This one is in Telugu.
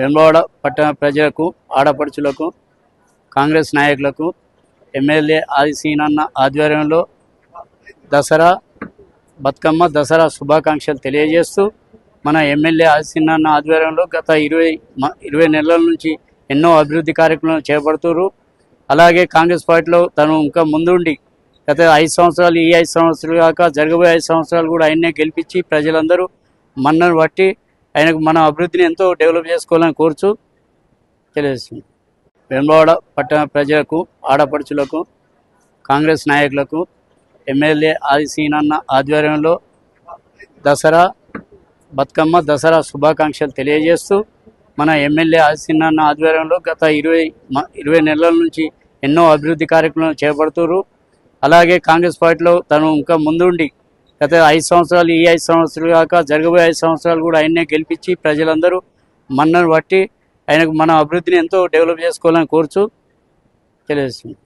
వెంబవాడ పట్టణ ప్రజలకు ఆడపడుచులకు కాంగ్రెస్ నాయకులకు ఎమ్మెల్యే ఆది సీనన్న ఆధ్వర్యంలో దసరా బతుకమ్మ దసరా శుభాకాంక్షలు తెలియజేస్తూ మన ఎమ్మెల్యే ఆది సీనన్న ఆధ్వర్యంలో గత ఇరవై మ- ఇరవై నెలల నుంచి ఎన్నో అభివృద్ధి కార్యక్రమాలు చేపడుతున్నారు అలాగే కాంగ్రెస్ పార్టీలో తను ఇంకా ముందుండి గత ఐదు సంవత్సరాలు ఈ ఐదు సంవత్సరాలు కాక జరగబోయే ఐదు సంవత్సరాలు కూడా ఆయన్నే గెలిపించి ప్రజలందరూ మన్నను బట్టి ఆయనకు మన అభివృద్ధిని ఎంతో డెవలప్ చేసుకోవాలని కోరుచు తెలియజేస్తుంది వెంబవాడ పట్టణ ప్రజలకు ఆడపడుచులకు కాంగ్రెస్ నాయకులకు ఎమ్మెల్యే ఆది సీనన్న ఆధ్వర్యంలో దసరా బతుకమ్మ దసరా శుభాకాంక్షలు తెలియజేస్తూ మన ఎమ్మెల్యే ఆది సీనన్న ఆధ్వర్యంలో గత ఇరవై మ- ఇరవై నెలల నుంచి ఎన్నో అభివృద్ధి కార్యక్రమాలు చేపడుతున్నారు అలాగే కాంగ్రెస్ పార్టీలో తను ఇంకా ముందుండి గత ఐదు సంవత్సరాలు ఈ ఐదు సంవత్సరాలు కాక జరగబోయే ఐదు సంవత్సరాలు కూడా ఆయన్నే గెలిపించి ప్రజలందరూ మన్నను బట్టి ఆయనకు మన అభివృద్ధిని ఎంతో డెవలప్ చేసుకోవాలని కోరుచు తెలియజేస్తుంది